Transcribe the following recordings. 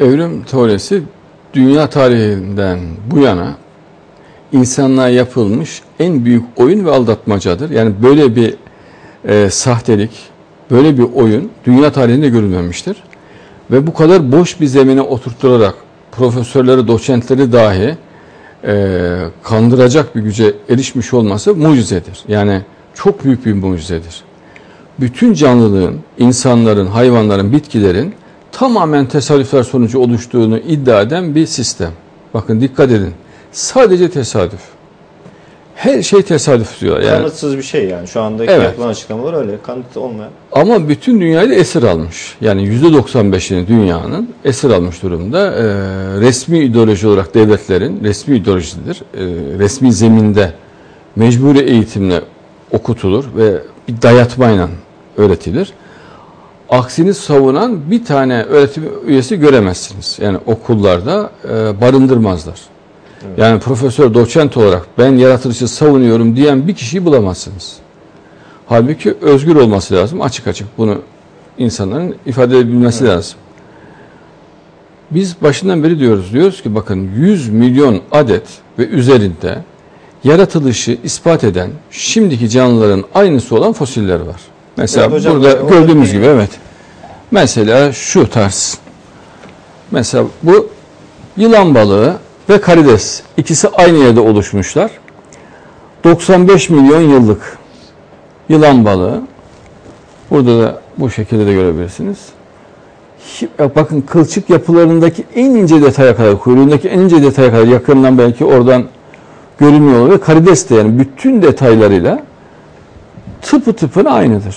Evrim teorisi dünya tarihinden bu yana insanlığa yapılmış en büyük oyun ve aldatmacadır. Yani böyle bir e, sahtelik, böyle bir oyun dünya tarihinde görülmemiştir. Ve bu kadar boş bir zemine oturtturarak profesörleri, doçentleri dahi e, kandıracak bir güce erişmiş olması mucizedir. Yani çok büyük bir mucizedir. Bütün canlılığın, insanların, hayvanların, bitkilerin tamamen tesadüfler sonucu oluştuğunu iddia eden bir sistem. Bakın dikkat edin. Sadece tesadüf. Her şey tesadüf diyor. Yani, Kanıtsız bir şey yani. Şu andaki Evet. yapılan açıklamalar öyle. Kanıt olmayan. ama bütün dünyayı da esir almış. Yani %95'ini dünyanın esir almış durumda. Ee, resmi ideoloji olarak devletlerin, resmi ideolojidir. Ee, resmi zeminde mecburi eğitimle okutulur ve bir dayatmayla öğretilir. Aksini savunan bir tane öğretim üyesi göremezsiniz. Yani okullarda e, barındırmazlar. Yani profesör, doçent olarak ben yaratılışı savunuyorum diyen bir kişiyi bulamazsınız. Halbuki özgür olması lazım. Açık açık bunu insanların ifade edebilmesi lazım. Biz başından beri diyoruz. Diyoruz ki bakın 100 milyon adet ve üzerinde yaratılışı ispat eden şimdiki canlıların aynısı olan fosiller var. Mesela Evet hocam, burada o- gördüğümüz gibi evet. Mesela şu tarz. Mesela bu yılan balığı ve karides ikisi aynı yerde oluşmuşlar. 95 milyon yıllık yılan balığı. Burada da bu şekilde de görebilirsiniz. Bakın kılçık yapılarındaki en ince detaya kadar, kuyruğundaki en ince detaya kadar yakından belki oradan görünüyor olur. Ve karides de yani bütün detaylarıyla tıpı tıpına aynıdır.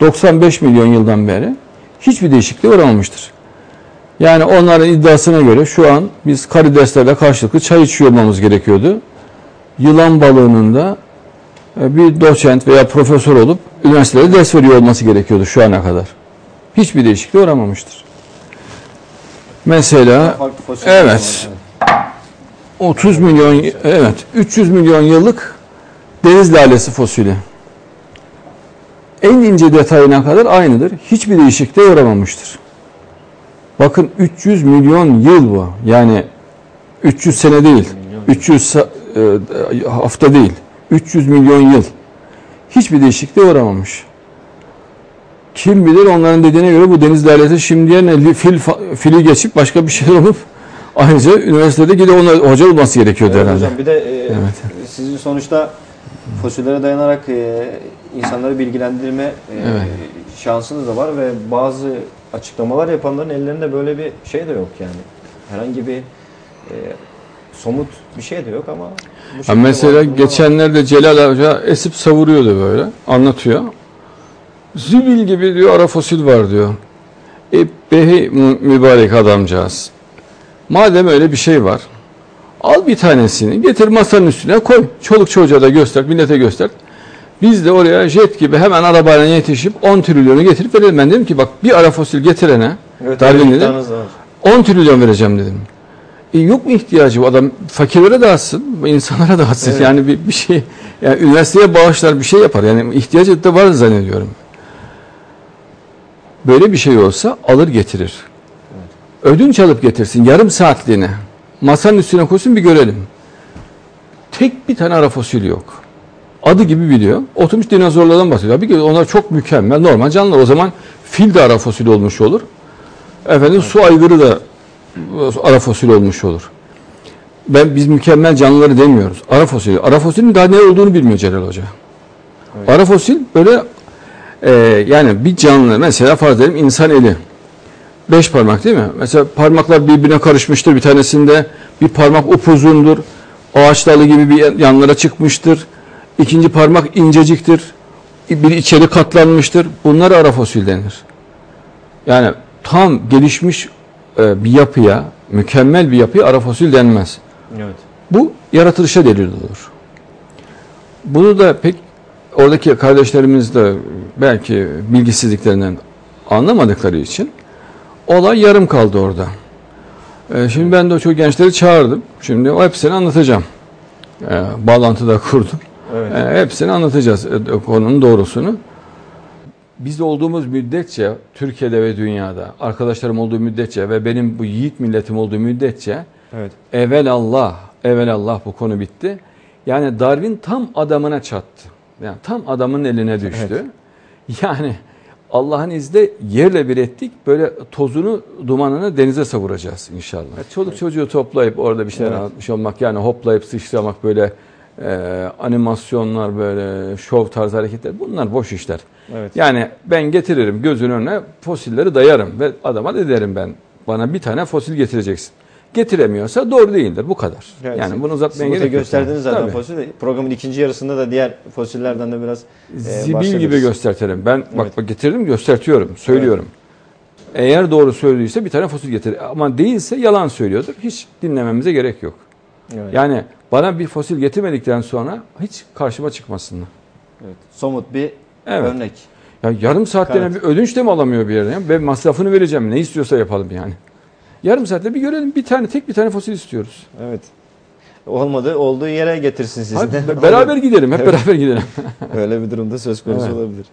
95 milyon yıldan beri hiçbir değişikliğe uğramamıştır. Yani onların iddiasına göre şu an biz karideslerle karşılıklı çay içiyor olmamız gerekiyordu. Yılan balığının da e, bir doçent veya profesör olup üniversitelerde ders veriyor olması gerekiyordu şu ana kadar. Hiçbir değişikliğe uğramamıştır. Mesela Evet. var. 30 milyon evet 300 milyon yıllık deniz lalesi fosili. En ince detayına kadar aynıdır. Hiçbir değişikliğe uğramamıştır. Bakın 300 milyon yıl bu. Yani 300 sene değil. 300 sa- e, hafta değil. 300 milyon yıl. Hiçbir değişikliğe uğramamış. Kim bilir onların dediğine göre bu deniz lalesi şimdiye ne fil, fili geçip başka bir şey olup ayrıca üniversitede gide ona hoca olması gerekiyordu Evet herhalde. hocam bir de e, Evet. sizin sonuçta fosillere dayanarak e, insanları bilgilendirme e, Evet. şansınız da var ve bazı açıklamalar yapanların ellerinde böyle bir şey de yok yani. Herhangi bir e, somut bir şey de yok ama bu mesela var. Geçenlerde Celal Hoca esip savuruyordu böyle. Anlatıyor. Zübil gibi diyor ara fosil var diyor. E behi mü- mübarek adamcağız. Madem öyle bir şey var. Al bir tanesini getir masanın üstüne koy. Çoluk çocuğa da göster, millete göster. Biz de oraya jet gibi hemen arabayla yetişip 10 trilyonu getirip verelim. Ben dedim ki bak bir ara fosil getirene Evet, Darwin öyle dedi. iddianız da var. 10 trilyon vereceğim dedim. E yok mu ihtiyacı bu adam fakirlere dağıtsın, insanlara dağıtsın. Evet. Yani bir, bir şey yani üniversiteye bağışlar bir şey yapar. Yani ihtiyacı da var zannediyorum. Böyle bir şey olsa alır getirir. Ödünç alıp getirsin yarım saatliğine. Masanın üstüne koysun bir görelim. Tek bir tane ara fosil yok. Adı gibi biliyor. Oturmuş dinozorlardan bahsediyor. Ki onlar çok mükemmel, normal canlılar. O zaman fil de ara fosil olmuş olur. Efendim su aygırı da ara fosil olmuş olur. Ben biz mükemmel canlıları demiyoruz. Ara fosili. Ara fosilin daha ne olduğunu bilmiyor Celal Hoca. Evet. Ara fosil böyle e, yani bir canlı mesela farz edelim insan eli. Beş parmak değil mi? Mesela parmaklar birbirine karışmıştır. Bir tanesinde bir parmak upuzundur. Ağaç dalı gibi bir yanlara çıkmıştır. İkinci parmak inceciktir. Bir içeri katlanmıştır. Bunlara ara fosil denir. Yani tam gelişmiş e, bir yapıya, mükemmel bir yapıya ara fosil denmez. Evet. Bu yaratılışa delil olur. Bunu da pek oradaki kardeşlerimiz de belki bilgisizliklerinden anlamadıkları için olay yarım kaldı orada. Ee, şimdi ben de o çok gençleri çağırdım. Şimdi o hepsini anlatacağım. Ee, bağlantıda kurdum. Evet. Ee, hepsini anlatacağız e, konunun doğrusunu. biz olduğumuz müddetçe Türkiye'de ve dünyada arkadaşlarım olduğu müddetçe ve benim bu yiğit milletim olduğu müddetçe Evet. evvel Allah, evvel Allah bu konu bitti. Yani Darwin tam adamına çattı. Yani tam adamın eline düştü. Yani Allah'ın izniyle yerle bir ettik. Böyle tozunu, dumanını denize savuracağız inşallah. Çoluk çocuğu toplayıp orada bir şeyler Evet. anlatmış olmak yani hoplayıp sıçramak böyle e, animasyonlar böyle şov tarzı hareketler bunlar boş işler. Evet. Yani ben getiririm gözünün önüne fosilleri dayarım ve adama da derim ben bana bir tane fosil getireceksin. Getiremiyorsa doğru değildir bu kadar. Evet. Yani bunu uzatmaya gerek yok. gösterdiniz zaten Tabii. fosili. Programın ikinci yarısında da diğer fosillerden de biraz e, Zibil gibi göstertelim. Ben bak, Evet. bak getirdim göstertiyorum, söylüyorum. Eğer doğru söylüyorsa bir tane fosil getir. Ama değilse yalan söylüyordur. Hiç dinlememize gerek yok. Evet. Yani bana bir fosil getirmedikten sonra hiç karşıma çıkmasınlar. Evet. Somut bir Evet. örnek. Ya yarım saatte Evet. bir ödünç de mi alamıyor bir yerden? Ben masrafını vereceğim. Ne istiyorsa yapalım yani. Yarım saatte bir görelim. Bir tane tek bir tane fosil istiyoruz. Evet. Olmadı olduğu yere getirsin sizi Hadi beraber gidelim. Hep Evet. beraber gidelim. Öyle bir durumda söz konusu Evet. olabilir.